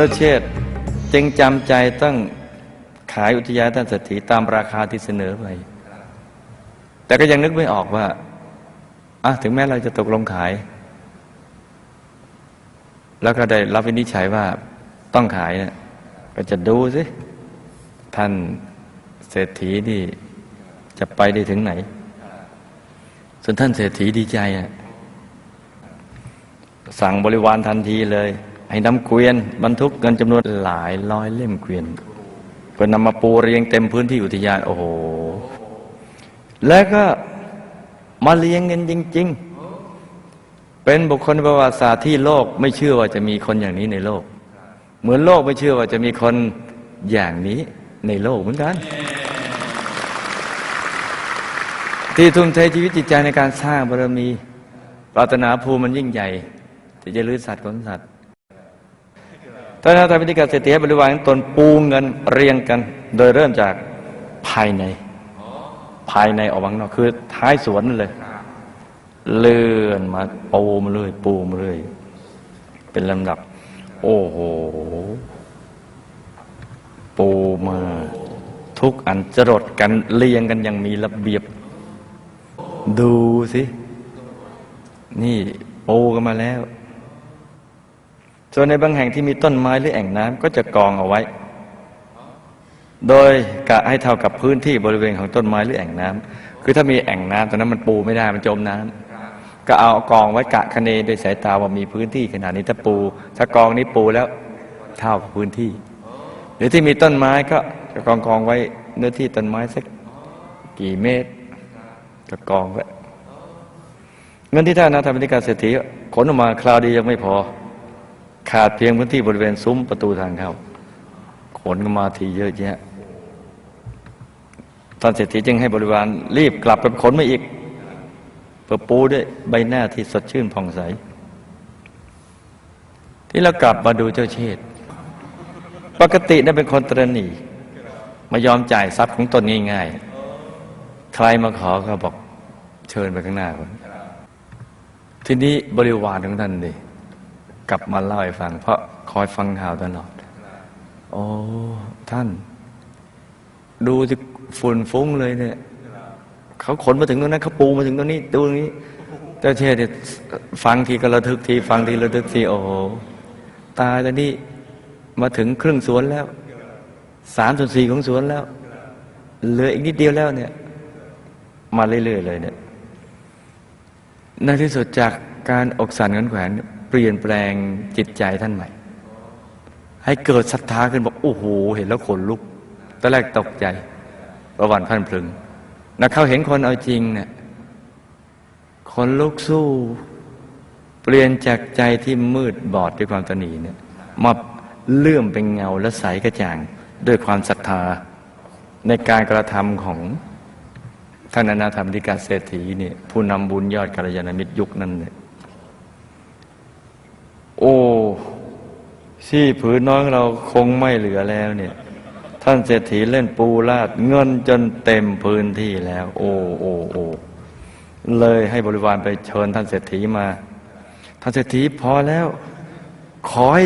จ้าเชษจึงจำใจต้องขายอุทยานท่านเศรษฐีตามราคาที่เสนอไป แต่ก็ยังนึกไม่ออกว่าอะถึงแม้เราจะตกลงขาย แล้วก็ได้รับวินิจฉัยว่าต้องขายเนี่ยก็จะดูสิ ท่านเศรษฐีนี่จะไปได้ถึงไหน ส่วนท่านเศรษฐีดีใจอะสั่งบริวารทันทีเลย ให้นำเกวียน บรรทุกเงินจำนวนหลายร้อยเล่มเกวียนเพื่อนำมาปูเรียงเต็มพื้นที่อุทยานโอ้โห แล้วก็มาเลี้ยงเงินจริง ๆ เป็นบุคคลประวัติศาสตร์ที่โลกไม่เชื่อว่าจะมีคนอย่างนี้ในโลก เหมือนโลกไม่เชื่อว่าจะมีคนอย่างนี้ในโลกเหมือนกัน ที่ทุ่มเทชีวิตจิตใจในการสร้างบารมี ปรารถนาภูมิมันยิ่งใหญ่ ที่จะลื้อสัตว์ขนสัตว์ ท่านทำพิธีการเศรษฐีให้บริวารตนปูเงินเรียงกัน โดยเริ่มจากภายใน ภายในออกมาข้างนอกคือ ท้ายสวนนั่นเลย เลื่อนมาปูมาเลย ปูมาเลย เป็นลำดับ โอ้โห ปูมาทุกอันจรดกันเรียงกันอย่างมีระเบียบ ดูสิ นี่ปูกันมาแล้ว ส่วนในบางแห่งที่มีต้นไม้หรือแอ่งน้ำก็จะกองเอาไว้ โดยกะให้เท่ากับพื้นที่บริเวณของต้นไม้หรือแอ่งน้ำคือถ้ามีแอ่งน้ำตอนนั้นมันปูไม่ได้มันจมน้ำก็เอากองไว้กะคะเนโดยสายตาว่ามีพื้นที่ขนาดนี้ถ้าปู ถ้ากองนี้ปูแล้วเท่ากับพื้นที่ หรือที่มีต้นไม้ก็จะกองกองไว้เนื้อที่ต้นไม้สักกี่เมตรก็กองไว้เงินที่ท่านนาทำเป็นการเศรษฐีขนออกมาคราวดียังไม่พอ ขาดเพียงพื้นที่บริเวณซุ้มประตูทางเข้าขนมาทีเยอะแยะท่านเศรษฐีจึงให้บริวารรีบกลับไปขนมาอีกเพื่อปูด้วยใบหน้าที่สดชื่นผ่องใส ที่เรากลับมาดูเจ้าเชษปกตินั้นเป็นคนตรณีมายอมจ่ายทรัพย์ของตนง่าย ๆ ใครมาขอก็บอกเชิญไปข้างหน้าก่อนทีนี้บริวารของท่านดิ กลับมาเล่าให้ฟัง เพราะคอยฟังข่าวตลอด โอ้ท่าน ดูสิฝุ่นฟุ้งเลยเนี่ยเขาขนมาถึงตรงนั้นเขาปูมาถึงตรงนี้ดูตรงนี้เจ้าเชษเนี่ยฟังทีก็ระทึกที ฟังทีระทึกทีโอ้โหตายตอนนี้มาถึงครึ่งสวนแล้วสามส่วนสี่ของสวนแล้วเหลืออีกนิดเดียวแล้วเนี่ย มาเรื่อยๆเลยเนี่ยในที่สุดจากการอกสั่นขันแขวน เปลี่ยนแปลงจิตใจท่านใหม่ ให้เกิดศรัทธาขึ้นบอกโอ้โห เห็นแล้วขนลุกตอนแรกตกใจประวันพันพลึงนะเขาเห็นคนเอาจริงเนี่ยคนลุกสู้ เปลี่ยนจากใจที่มืดบอดด้วยความตนีเนี่ยมาเลื่อมเป็นเงาและใสกระจ่างด้วยความศรัทธาในการกระทำของท่านอนาธรรมธิกาเศรษฐีเนี่ยผู้นำบุญยอดกัลยาณมิตรยุคนั้นเนี่ย โอ้ที่ผืนน้องเราคงไม่เหลือแล้วเนี่ย ท่านเศรษฐีเล่นปูลาดเงินจนเต็มพื้นที่แล้ว โอ้โอ้โอ้เลยให้บริวารไปเชิญท่านเศรษฐีมา ท่านเศรษฐีพอแล้ว ขอให้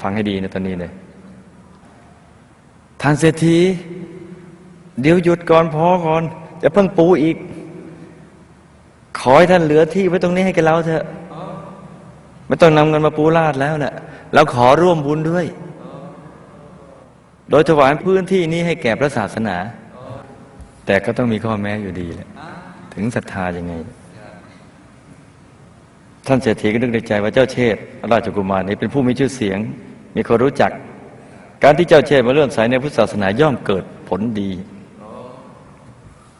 ฟังให้ดีนะตอนนี้เลยท่านเศรษฐี เดี๋ยวหยุดก่อนพอก่อน จะเพิ่งปูอีก ขอให้ท่านเหลือที่ไว้ตรงนี้ให้กับเราเถอะ ไม่ต้องนำเงินมาปูลาดแล้วนะ่ะเราขอร่วมบุญด้วย โดยถวายพื้นที่นี้ให้แก่พระศาสนา แต่ก็ต้องมีข้อแม้อยู่ดีแหละถึงศรัทธายังไง ท่านเศรษฐีก็นึกในใจว่าเจ้าเชษฐ์ราชกุมารนี้เป็นผู้มีชื่อเสียง มีคนรู้จัก การที่เจ้าเชษฐ์มาเลื่อมใสในพุทธศาสนาย่อมเกิดผลดี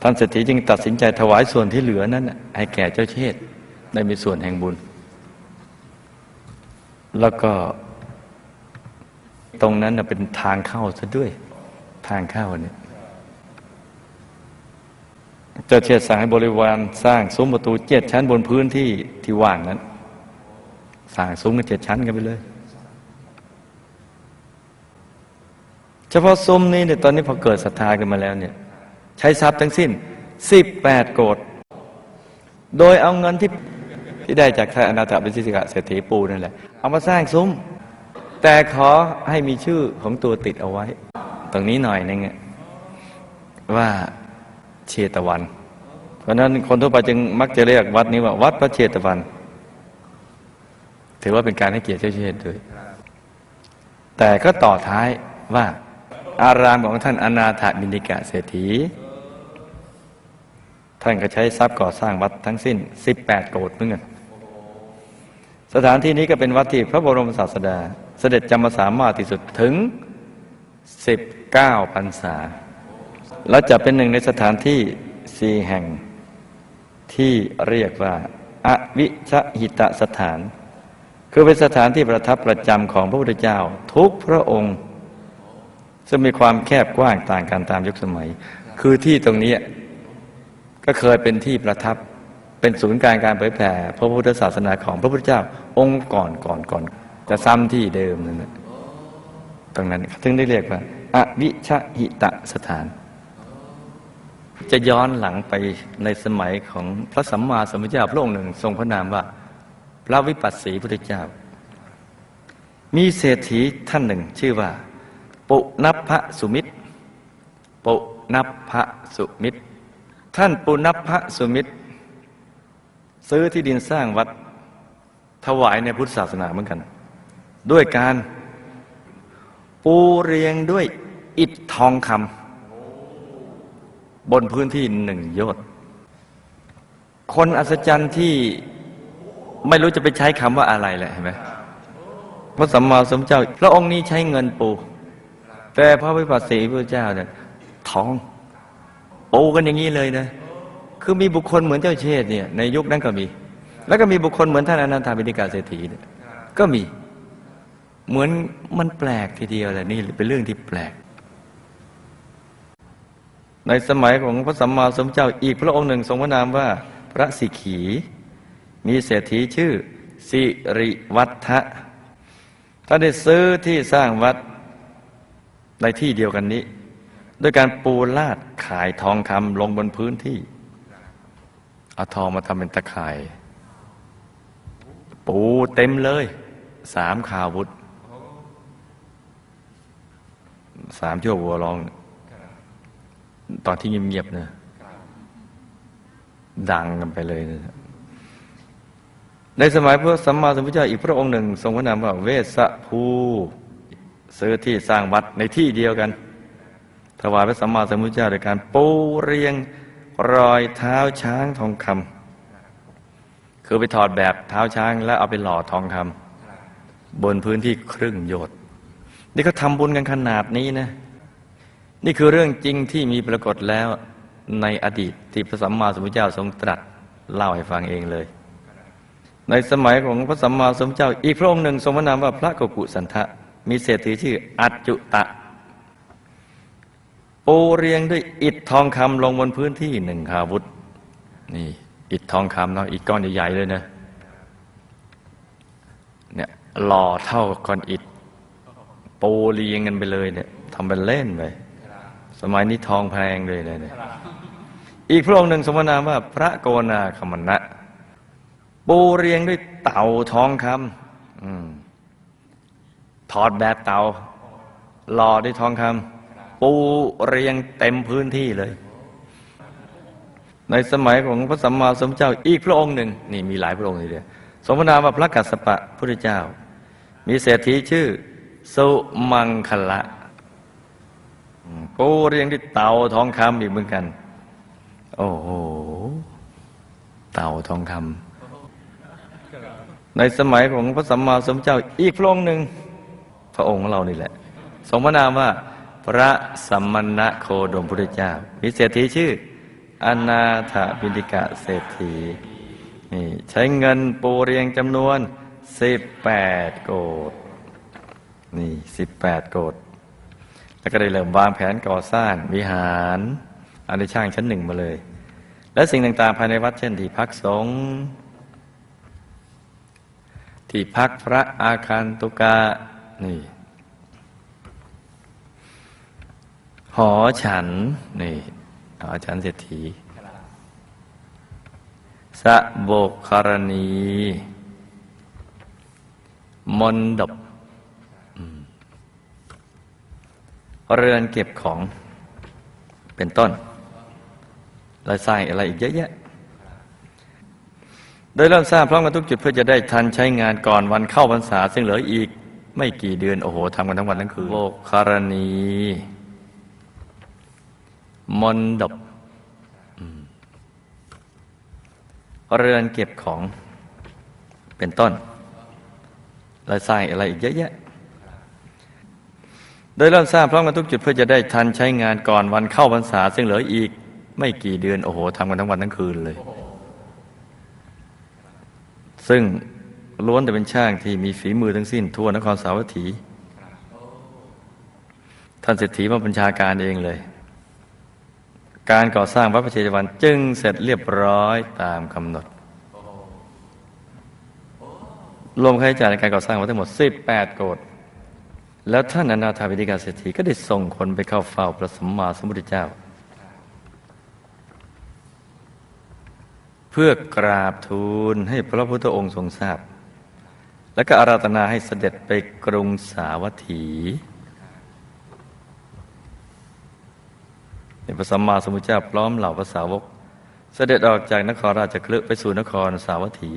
ท่านเศรษฐีจึงตัดสินใจถวายส่วนที่เหลือนั้นให้แก่เจ้าเชษฐ์ได้มีส่วนแห่งบุญ แล้วก็ตรงนั้นเป็นทางเข้าซะด้วย ทางเข้าเนี่ยจ้าเชษฐ์สั่งให้บริวารสร้างซุ้มประตูเจ็ดชั้นบนพื้นที่ที่ว่างนั้นสร้างซุ้มกันเจ็ดชั้นกันไปเลย เฉพาะซุ้มนี้เนี่ยตอนนี้พอเกิดศรัทธากันมาแล้วเนี่ย ใช้ทรัพย์ทั้งสิ้นสิบแปดโกดโดยเอาเงินที่ที่ได้จากท่านอนาถบิสิกะเศรษฐีปูนั่นแหละ เอามาสร้างซุ้ม แต่ขอให้มีชื่อของตัวติดเอาไว้ ตรงนี้หน่อยนึงว่าเชตวัน เพราะนั้นคนทั่วไปจึงมักจะเรียกวัดนี้ว่า วัดพระเชตวัน ถือว่าเป็นการให้เกียรติเจ้าเชษด้วย แต่ก็ต่อท้ายว่า อารามของท่านอนาถบินิกะเศรษฐีท่านก็ใช้ทรัพย์ก่อสร้างวัดทั้งสิ้น 18 โกดเหมือนกัน สถานที่นี้ก็เป็นวัดที่พระบรมศาสดา เสด็จจำมาสามารถที่สุดถึง 19พรรษา และจะเป็นหนึ่งในสถานที่สี่แห่ง ที่เรียกว่าอวิชหิตสถาน คือเป็นสถานที่ประทับประจำของพระพุทธเจ้าทุกพระองค์ ซึ่งมีความแคบกว้างต่างกันตามยุคสมัย คือที่ตรงนี้ก็เคยเป็นที่ประทับ เป็นศูนย์กลางการเผยแผ่พระพุทธศาสนาของพระพุทธเจ้าองค์ก่อนก่อนก่อนจะซ้ำที่เดิมนั่นแหละตรงนั้นถึงได้เรียกว่าอวิชหิตะสถาน จะย้อนหลังไปในสมัยของพระสัมมาสัมพุทธเจ้าพระองค์หนึ่ง ทรงพระนามว่า พระวิปัสสีพุทธเจ้า มีเศรษฐีท่านหนึ่งชื่อว่า ปุณพพสุมิตร ปุณพพสุมิตร ท่านปุณพพสุมิตร ซื้อที่ดินสร้างวัดถวายในพุทธศาสนาเหมือนกัน ด้วยการปูเรียงด้วยอิฐทองคำบนพื้นที่หนึ่งโยชน์คนอัศจรรย์ที่ไม่รู้จะไปใช้คำว่าอะไรแหละเห็นไหมพระสัมมาสัมพุทธเจ้า พระองค์นี้ใช้เงินปู แต่พระวิปัสสีพระเจ้าเนี่ยทอง ปูกันอย่างนี้เลยนะ คือมีบุคคลเหมือนเจ้าเชษ์เนี่ยในยุคนั้นก็มี แล้วก็มีบุคคลเหมือนท่านอนันทาบิณิกาเศรษฐีเนี่ยก็มี เหมือนมันแปลกทีเดียวแหละนี่เป็นเรื่องที่แปลก ในสมัยของพระสัมมาสัมพุทธเจ้าอีกพระองค์หนึ่งทรงพระนามว่าพระสิขีมีเศรษฐีชื่อ สิริวัฒะท่านได้ซื้อที่สร้างวัดในที่เดียวกันนี้ ด้วยการปูลาดขายทองคำลงบนพื้นที่ เอาทองมาทำเป็นตะข่าย ปูเต็มเลย สามขาวุธ สามชั่ววัวลอง ตอนที่เงียบๆนะดังกันไปเลยนะในสมัยพระสัมมาสัมพุทธเจ้าอีกพระองค์หนึ่ง ทรงพระนามว่าเวสภูซื้อที่สร้างวัดในที่เดียวกัน ถวายพระสัมมาสัมพุทธเจ้าโดยการปูเรียง รอยเท้าช้างทองคำคือไปถอดแบบเท้าช้างแล้วเอาไปหล่อทองคำบนพื้นที่ครึ่งโยชน์นี่เขาทำบุญกันขนาดนี้นะนี่คือเรื่องจริงที่มีปรากฏแล้วในอดีตที่พระสัมมาสัมพุทธเจ้าทรงตรัสเล่าให้ฟังเองเลย ในสมัยของพระสัมมาสัมพุทธเจ้า อีกพระองค์หนึ่งทรงพระนามว่าพระโกกุสันทะมีเศรษฐีชื่ออัจจุตะ ปูเรียงด้วยอิฐทองคำลงบนพื้นที่หนึ่งขาวุธ นี่ อิฐทองคำเนาะอิฐก้อนใหญ่ๆเลยนะเนี่ยหล่อเท่าก้อนอิฐปูเรียงกันไปเลยเนี่ยทำเป็นเล่นไปสมัยนี้ทองแพงเลยเลยเนี่ยอีกพระองค์หนึ่งสมนามว่าพระโกนาคมณะปูเรียงด้วยเต่าทองคำอมถอดแบบเต่าหล่อด้วยทองคำ ปูเรียงเต็มพื้นที่เลย ในสมัยของพระสัมมาสัมพุทธเจ้าอีกพระองค์หนึ่ง นี่มีหลายพระองค์ทีเดียวสมนามว่าพระกัสสปะพุทธเจ้า มีเศรษฐีชื่อ สุมังคละปูเรียงด้วยเต่าทองคำอีกเหมือนกัน โอ้โหเต่าทองคำในสมัยของพระสัมมาสัมพุทธเจ้าอีกพระองค์หนึ่งพระองค์ของเรานี่แหละทรงพนามว่า พระสัมมณะโคดมพุทธเจ้า มีเศรษฐีชื่อ อนาถบิณิกะเศรษฐีนี่ใช้เงินปูเรียงจำนวนสิบแปดโกดนี่สิบแปดโกดแล้วก็ได้เริ่มวางแผนก่อสร้างวิหารอันนี้ช่างชั้นหนึ่งมาเลย และสิ่งต่างๆภายในวัดเช่นที่พักสงฆ์ที่พักพระอาคารตุกานี่ หอฉันนี่หอฉันเศรษฐีสะโบกคารณี มนดบเรือนเก็บของเป็นต้นและสร้างอะไรอีกเยอะแยะ โดยเริ่มสร้างพร้อมกันทุกจุดเพื่อจะได้ทันใช้งานก่อนวันเข้าพรรษา ซึ่งเหลืออีกไม่กี่เดือน โอ้โหทำกันทั้งวันทั้งคืนโลกคารณี มนดบเรือนเก็บของเป็นต้นและสร้างอะไรอีกเยอะแยะ โดยเริ่มสร้างพร้อมกันทุกจุดเพื่อจะได้ทันใช้งานก่อนวันเข้าพรรษาซึ่งเหลืออีก ไม่กี่เดือนโอ้โหทำกันทั้งวันทั้งคืนเลย ซึ่งล้วนแต่เป็นช่างที่มีฝีมือทั้งสิ้น ทั่วนครสาวัตถี ท่านเศรษฐีมาบัญชาการเองเลย การก่อสร้างวัดพระเชตวันจึงเสร็จเรียบร้อยตามกำหนด รวมค่าใช้จ่ายในการก่อสร้างวัดทั้งหมด 18 โกดแล้วท่านอนาถาวิธิกาเศรษฐีก็ได้ส่งคนไปเข้าเฝ้าพระสัมมาสัมพุทธเจ้า เพื่อกราบทูลให้พระพุทธองค์ทรงทราบ และก็อาราธนาให้เสด็จไปกรุงสาวัตถีใน พระสัมมาสัมพุทธเจ้าพร้อมเหล่าภาษาวก เสด็จออกจากนครราชคลึไปสู่นครสาวัตถี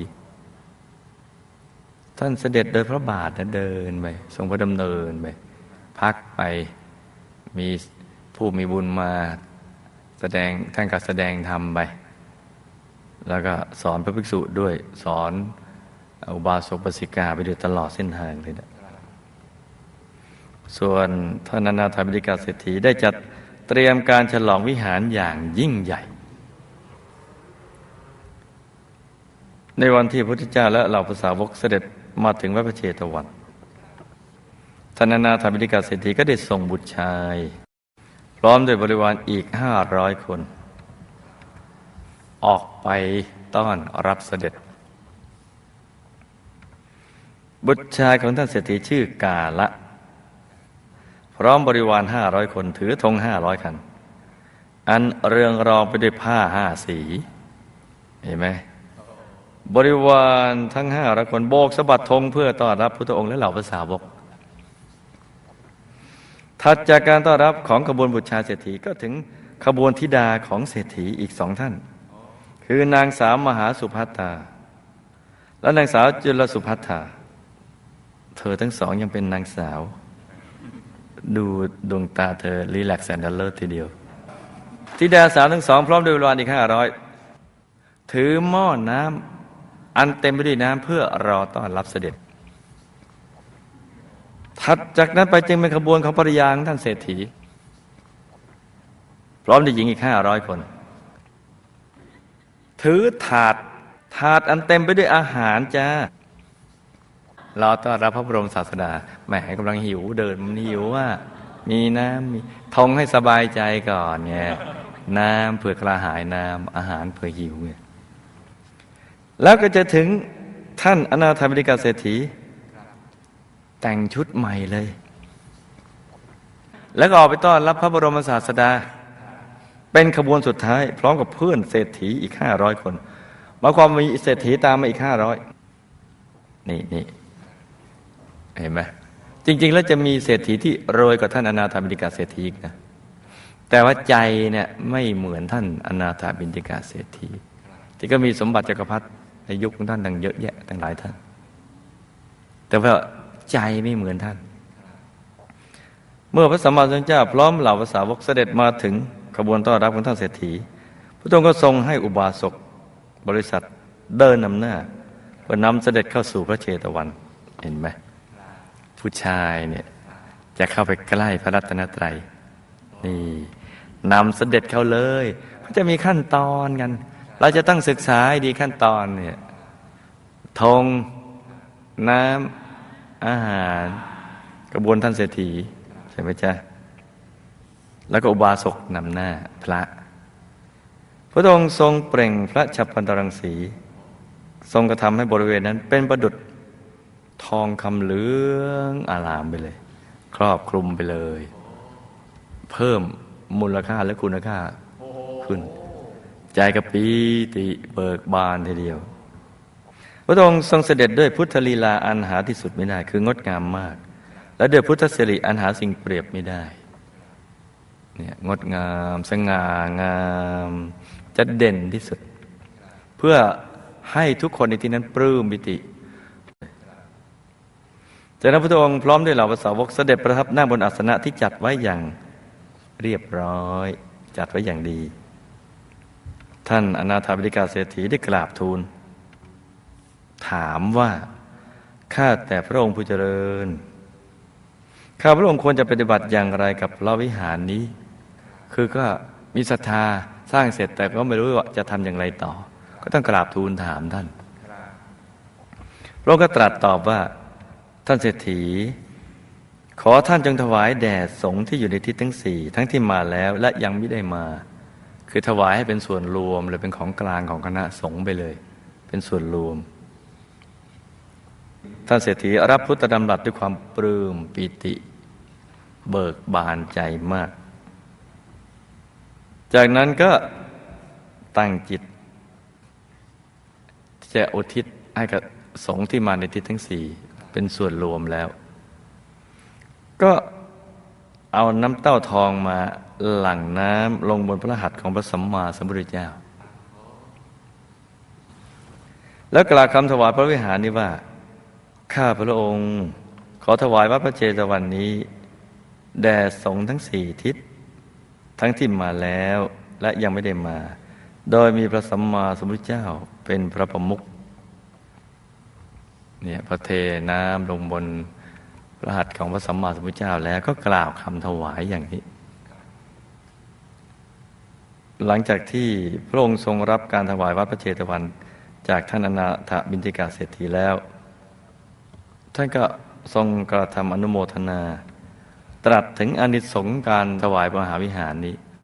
ท่านเสด็จโดยพระบาทนะเดินไปทรงพระดำเนินไปพักไปมีผู้มีบุญมาแสดงท่านก็แสดงธรรมไป แล้วก็สอนพระภิกษุด้วยสอนอุบาสกปสิกาไปโดยตลอดเส้นทางเลยนะส่วนท่านนาถาบิริกาเศรษฐีได้จัด เตรียมการฉลองวิหารอย่างยิ่งใหญ่ ในวันที่พระพุทธเจ้าและเหล่าภาษาวกเสด็จมาถึงวัดพระเชตวันท่านนานาถาบิริกาเศรษฐีก็ได้ส่งบุตรชาย พร้อมด้วยบริวารอีกห้าร้อยคน ออกไปต้อนรับเสด็จ บุตรชายของท่านเศรษฐีชื่อกาละ พร้อมบริวารห้าร้อยคนถือธงห้าร้อยคัน อันเรืองรองไปด้วยผ้าห้าสี เห็นไหมบริวารทั้งห้าร้อยคนโบกสะบัดธงเพื่อต้อนรับพุทธองค์และเหล่าภาษาวกถัดจากการต้อนรับของขบวนบุตรชาเศรษฐีก็ถึงขบวนธิดาของเศรษฐีอีกสองท่าน คือนางสาวมหาสุภัตตา และนางสาวจุลสุภัตตาเธอทั้งสองยังเป็นนางสาว ดูดวงตาเธอรีแลกซ์แอนด์เลิศทีเดียวธิดาสาวทั้งสอง พร้อมด้วยบริวารอีกห้าร้อยถือหม้อน้ำอันเต็มไปด้วยน้ำเพื่อรอต้อนรับเสด็จ ถัดจากนั้นไปจึงเป็นขบวนของภริยาของท่านเศรษฐี พร้อมด้วยหญิงอีกห้าร้อยคน ถือถาดถาดอันเต็มไปด้วยอาหารจ้า รอต้อนรับพระบรมศาสดาแหมกำลังหิวเดินมันหิวว่า มีน้ำมีทงให้สบายใจก่อนเนี่ยน้ำเผื่อกระหายน้ำอาหารเผื่อหิวเนี่ยแล้วก็จะถึงท่านอนาถาบิกาเศรษฐี แต่งชุดใหม่เลย แล้วก็ออกไปต้อนรับพระบรมศาสดา เป็นขบวนสุดท้าย พร้อมกับเพื่อนเศรษฐีอีกห้าร้อยคนมาความมีเศรษฐีตามมาอีกห้าร้อยนี่นี่ เห็นไหมจริง ๆ แล้วจะมีเศรษฐีที่รวยกว่าท่านอนาถาบิณฑิกาเศรษฐีอีกนะแต่ว่าใจเนี่ยไม่เหมือนท่านอนาถาบิณฑิกาเศรษฐีที่ก็มีสมบัติจักรพรรดิในยุคของท่านตั้งเยอะแยะตั้งหลายท่าน แต่ว่าใจไม่เหมือนท่าน เมื่อพระสัมมาสัมพุทธเจ้าพร้อมเหล่าภาษาวกเสด็จมาถึงขบวนต้อนรับของท่านเศรษฐี พระองค์ก็ทรงให้อุบาสกบริษัทเดินนำหน้าเพื่อนำเสด็จเข้าสู่พระเชตวันเห็นไหม ผู้ชายเนี่ยจะเข้าไปใกล้พระรัตนตรัย นี่นำเสด็จเข้าเลยก็จะมีขั้นตอนกัน เราจะต้องศึกษาให้ดีขั้นตอนเนี่ยธงน้ำอาหาร กระบวนท่านเศรษฐีใช่ไหมจ๊ะแล้วก็อุบาสกนำหน้าพระ พระองค์ทรงเปล่งพระฉับพันตรังสี ทรงกระทำให้บริเวณนั้นเป็นประดุจ ทองคำเหลืองอารามไปเลย ครอบคลุมไปเลย เพิ่มมูลค่าและคุณค่าขึ้น ใจกระปีติเบิกบานทีเดียว พระองค์ทรงเสด็จด้วยพุทธลีลาอันหาที่สุดไม่ได้ คืองดงามมาก และด้วยพุทธสิริอันหาสิ่งเปรียบไม่ได้เนี่ยงดงามสง่างามจะเด่นที่สุด เพื่อให้ทุกคนในที่นั้นปลื้มปิติ จากนั้นพระองค์พร้อมด้วยเหล่าภาษาวกเสด็จประทับนั่งบนอาสนะที่จัดไว้อย่างเรียบร้อย จัดไว้อย่างดี ท่านอนาถาบิกาเศรษฐีได้กราบทูล ถามว่าข้าแต่พระองค์ผู้เจริญข้าพระองค์ควรจะปฏิบัติอย่างไรกับพระวิหารนี้ คือก็มีศรัทธาสร้างเสร็จแต่ก็ไม่รู้ว่าจะทำอย่างไรต่อ ก็ต้องกราบทูลถามท่านพระองค์ก็ตรัสตอบว่า ท่านเศรษฐี ขอท่านจงถวายแด่สงฆ์ที่อยู่ในทิศทั้งสี่ทั้งที่มาแล้วและยังไม่ได้มา คือถวายให้เป็นส่วนรวมหรือเป็นของกลางของคณะสงฆ์ไปเลย เป็นส่วนรวม ท่านเศรษฐีรับพุทธดำรัสด้วยความปลื้มปิติ เบิกบานใจมาก จากนั้นก็ตั้งจิต จะอุทิศให้กับสงฆ์ที่มาในทิศทั้งสี่ เป็นส่วนรวมแล้ว ก็เอาน้ำเต้าทองมาหลั่งน้ำลงบนพระหัตถ์ของพระสัมมาสัมพุทธเจ้า แล้วกล่าวคำถวายพระวิหารนี้ว่า ข้าพระองค์ ขอถวายวัดพระเจตวันนี้ แด่สงฆ์ทั้งสี่ทิศ ทั้งที่มาแล้วและยังไม่ได้มา โดยมีพระสัมมาสัมพุทธเจ้าเป็นพระประมุข เนี่ยพระเทน้ำลงบนพระหัตถ์ของพระสัมมาสัมพุทธเจ้าแล้วก็กล่าวคำถวายอย่างนี้ หลังจากที่พระองค์ทรงรับการถวายวัดพระเจตวัน จากท่านอนาถบินติกาเศรษฐีแล้ว ท่านก็ทรงกระทำอนุโมทนา ตรัสถึงอนิสงส์การถวายมหาวิหารนี้